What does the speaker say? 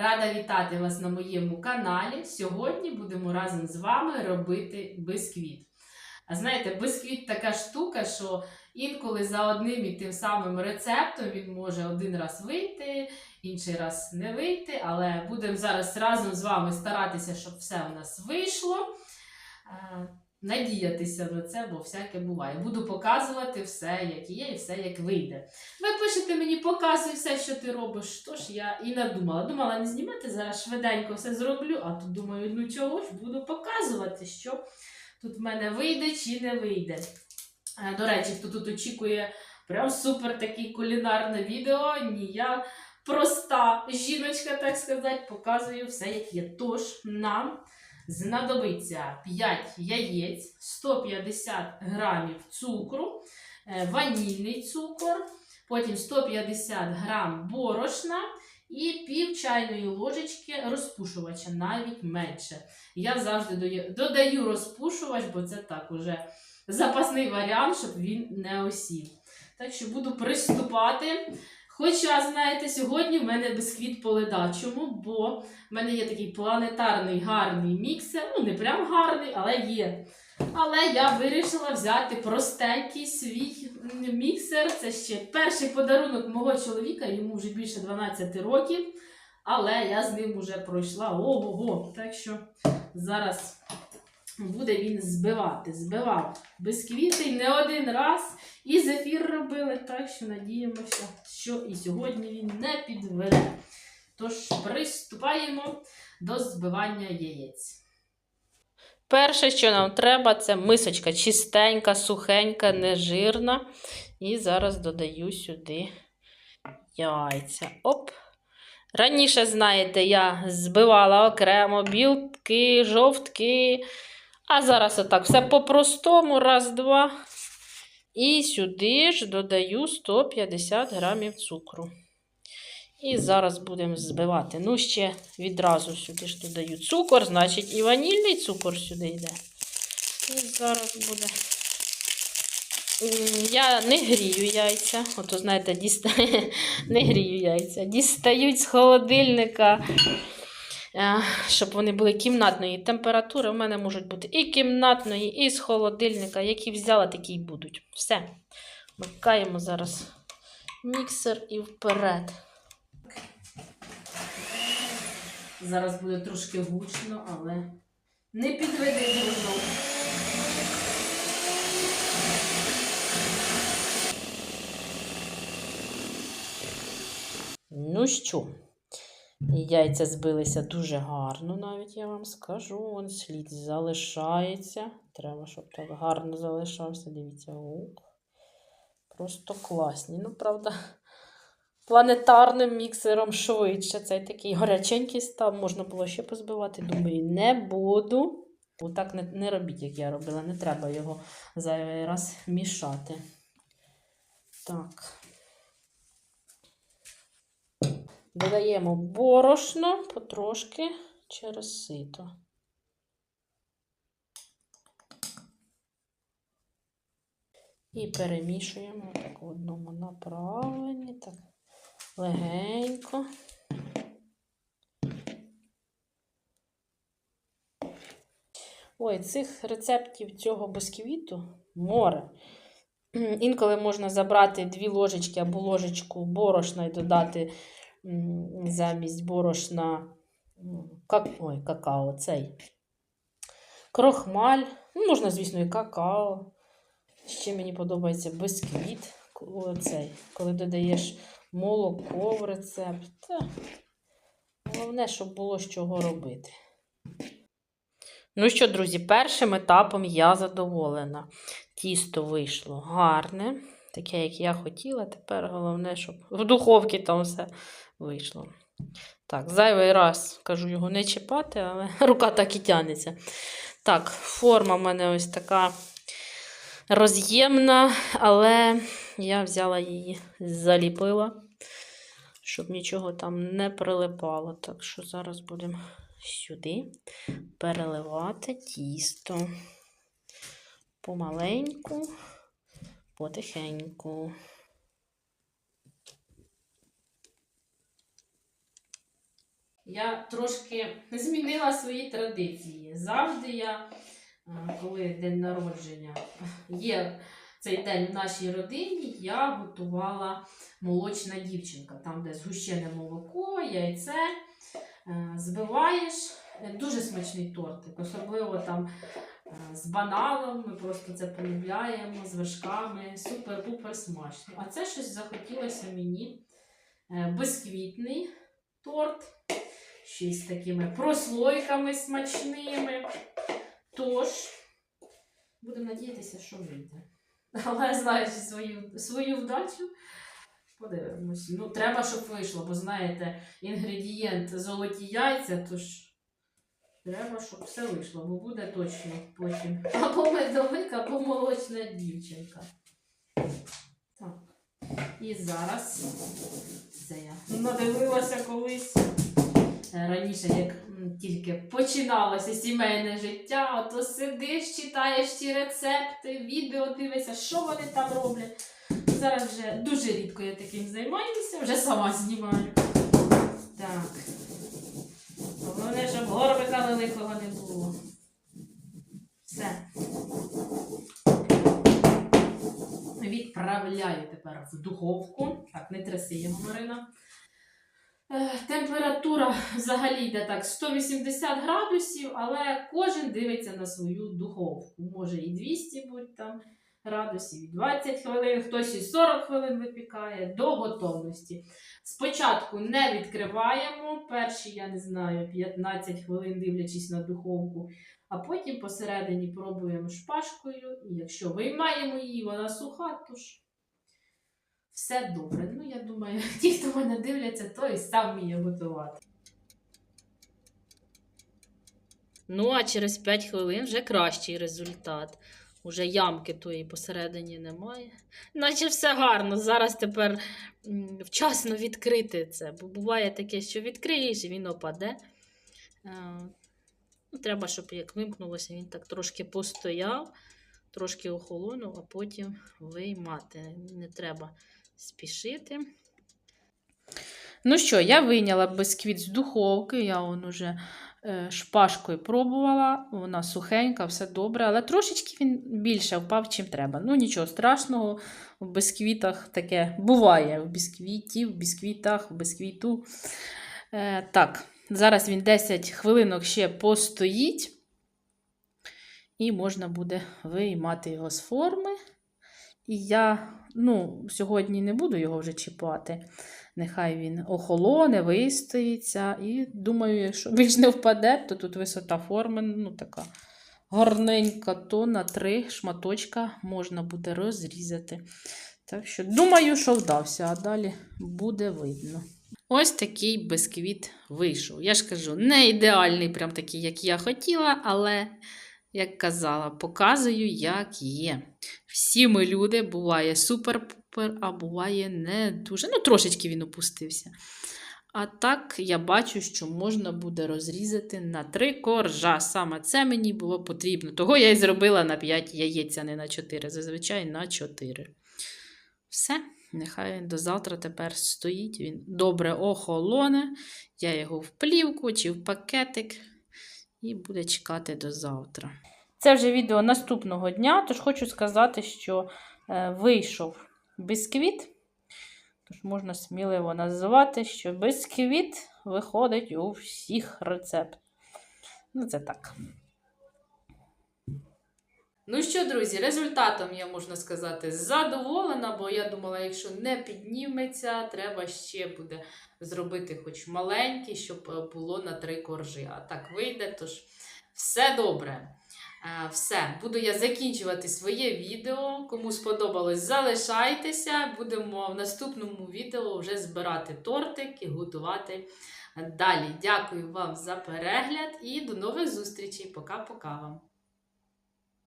Рада вітати вас на моєму каналі. Сьогодні будемо разом з вами робити бисквіт. А знаєте, бисквіт така штука, що інколи за одним і тим самим рецептом він може один раз вийти, інший раз не вийти. Але будемо зараз разом з вами старатися, щоб все у нас вийшло. Надіятися на це, бо всяке буває. Буду показувати все, як є, і все, як вийде. Ви пишете мені, показуй все, що ти робиш. Тож я і надумала. Думала не знімати, зараз швиденько все зроблю, а тут думаю, ну чого ж буду показувати, що тут в мене вийде чи не вийде. Е, До речі, хто тут очікує прям супер такий кулінарне відео, ні, я проста жіночка, так сказати, показую все, як є. Тож нам знадобиться 5 яєць, 150 грамів цукру, е, ванільний цукор, потім 150 грам борошна і пів чайної ложечки розпушувача, навіть менше. Я завжди додаю- додаю розпушувач, бо це так уже запасний варіант, щоб він не осів. Так що буду приступати. Хоча, знаєте, сьогодні в мене бисквіт по ледачому, бо в мене є такий планетарний гарний міксер. Ну, не прям гарний, але є. Але я вирішила взяти простенький свій міксер. Це ще перший подарунок мого чоловіка, йому вже більше 12 років. Але я з ним вже пройшла ого-го. Так що зараз буде він збивати. Збивав бисквіти не один раз. І зефір робили, так що надіємося, що і сьогодні він не підведе. Тож приступаємо до збивання яєць. Перше, що нам треба, це мисочка чистенька, сухенька, нежирна. І зараз додаю сюди яйця. Оп. Раніше, знаєте, я збивала окремо білки, жовтки. А зараз отак все по-простому. Раз, два. І сюди ж додаю 150 грамів цукру. І зараз будемо збивати. Ну, ще відразу сюди ж додаю цукор, значить і ванільний цукор сюди йде. І зараз буде. Я не грію яйця. Ото, знаєте, діста... не грію яйця. Дістають з холодильника, щоб вони були кімнатної температури. У мене можуть бути і кімнатної, і з холодильника. Які взяла, такі й будуть. Все. Вмикаємо зараз міксер і вперед. Зараз буде трошки гучно, але не підведи дружно. Ну що, яйця збилися дуже гарно, навіть я вам скажу. Вон слід залишається. Треба, щоб так гарно залишався. Дивіться, ух. Просто класні. Ну, правда, планетарним міксером швидше. Цей такий гаряченький став, можна було ще позбивати. Думаю, не буду. Отак не, не робіть, як я робила. Не треба його зайвий раз мішати. Так. Додаємо борошно потрошки через сито. І перемішуємо так в одному направленні, так легенько. Ой, цих рецептів цього бисквіту море. Інколи можна забрати дві ложечки або ложечку борошна і додати замість борошна ой, какао, цей крохмаль. Ну, можна, звісно, і какао. Ще мені подобається бисквіт. Оцей, коли додаєш молоко в рецепт. Головне, щоб було з чого робити. Ну що, друзі, першим етапом я задоволена. Тісто вийшло гарне, таке, як я хотіла. Тепер головне, щоб в духовці там все вийшло. Так, зайвий раз кажу його не чіпати, але рука так і тянеться. Так, форма в мене ось така роз'ємна, але я взяла її, заліпила, щоб нічого там не прилипало. Так що зараз будемо сюди переливати тісто помаленьку, потихеньку. я трошки змінила свої традиції. Завжди я, коли день народження є цей день в нашій родині, я готувала молочна дівчинка, там, де згущене молоко, яйце, е, збиваєш. Дуже смачний тортик, особливо там з бананом. Ми просто це полюбляємо, з вершками. Супер-пупер смачно. А це щось захотілося мені е, бисквітний торт, ще з такими прослойками смачними. Тож, будемо надіятися, що вийде. Але знаєш свою, свою вдачу. Подивимось. Ну, треба, щоб вийшло, бо знаєте, інгредієнт золоті яйця, тож треба, щоб все вийшло, бо буде точно потім. Або медовик, або молочна дівчинка. Так. І зараз це я надивилася колись. е, Раніше, як тільки починалося сімейне життя, ото сидиш, читаєш ті рецепти, відео дивишся, що вони там роблять. Зараз вже дуже рідко я таким займаюся, вже сама знімаю. Так. Головне, щоб горбика великого не було. Все. Відправляю тепер в духовку. Так, не тряси його, Марина. Е, Температура взагалі йде так 180 градусів, але кожен дивиться на свою духовку. Може і 200 бути там градусів, і 20 хвилин, хтось і 40 хвилин випікає до готовності. Спочатку не відкриваємо перші, я не знаю, 15 хвилин, дивлячись на духовку, а потім посередині пробуємо шпажкою, і якщо виймаємо її, вона суха, то ж все добре. Ну, я думаю, ті, хто мене дивляться, той сам вміє готувати. Ну, а через 5 хвилин вже кращий результат. Уже ямки тої посередині немає. Наче все гарно. Зараз тепер вчасно відкрити це. Бо буває таке, що відкриєш і він опаде. Е, ну, треба, щоб як вимкнулося, він так трошки постояв, трошки охолонув, а потім виймати. Не треба спішити. Ну що, я вийняла бисквіт з духовки, я он уже шпажкою пробувала, вона сухенька, все добре, але трошечки він більше впав, чим треба. Ну, нічого страшного, в бисквітах таке буває в бісквіті, в бісквітах, в бісквіту. Е, так, зараз він 10 хвилинок ще постоїть, і можна буде виймати його з форми. І я ну, сьогодні не буду його вже чіпати. Нехай він охолоне, вистоїться. І думаю, якщо більш не впаде, то тут висота форми ну, така гарненька, то на три шматочка можна буде розрізати. Так що, думаю, що вдався, а далі буде видно. Ось такий бисквіт вийшов. Я ж кажу, не ідеальний, прям такий, як я хотіла, але, як казала, показую, як є. Всі ми люди, буває супер-пупер, а буває не дуже. Ну, трошечки він опустився. А так я бачу, що можна буде розрізати на три коржа. Саме це мені було потрібно. Того я і зробила на 5 яєць, а не на 4. Зазвичай на 4. Все, нехай до завтра тепер стоїть. Він добре охолоне. Я його в плівку чи в пакетик і буде чекати до завтра. Це вже відео наступного дня, тож хочу сказати, що е, вийшов бисквіт. Тож можна сміливо називати, що бисквіт виходить у всіх рецептах. Ну, це так. Ну що, друзі, результатом я можна сказати задоволена, бо я думала, якщо не підніметься, треба ще буде зробити хоч маленький, щоб е, було на три коржі. А так вийде, тож все добре. Е, Все, буду я закінчувати своє відео. Кому сподобалось, залишайтеся. Будемо в наступному відео вже збирати тортик і готувати далі. Дякую вам за перегляд і до нових зустрічей. Пока-пока вам.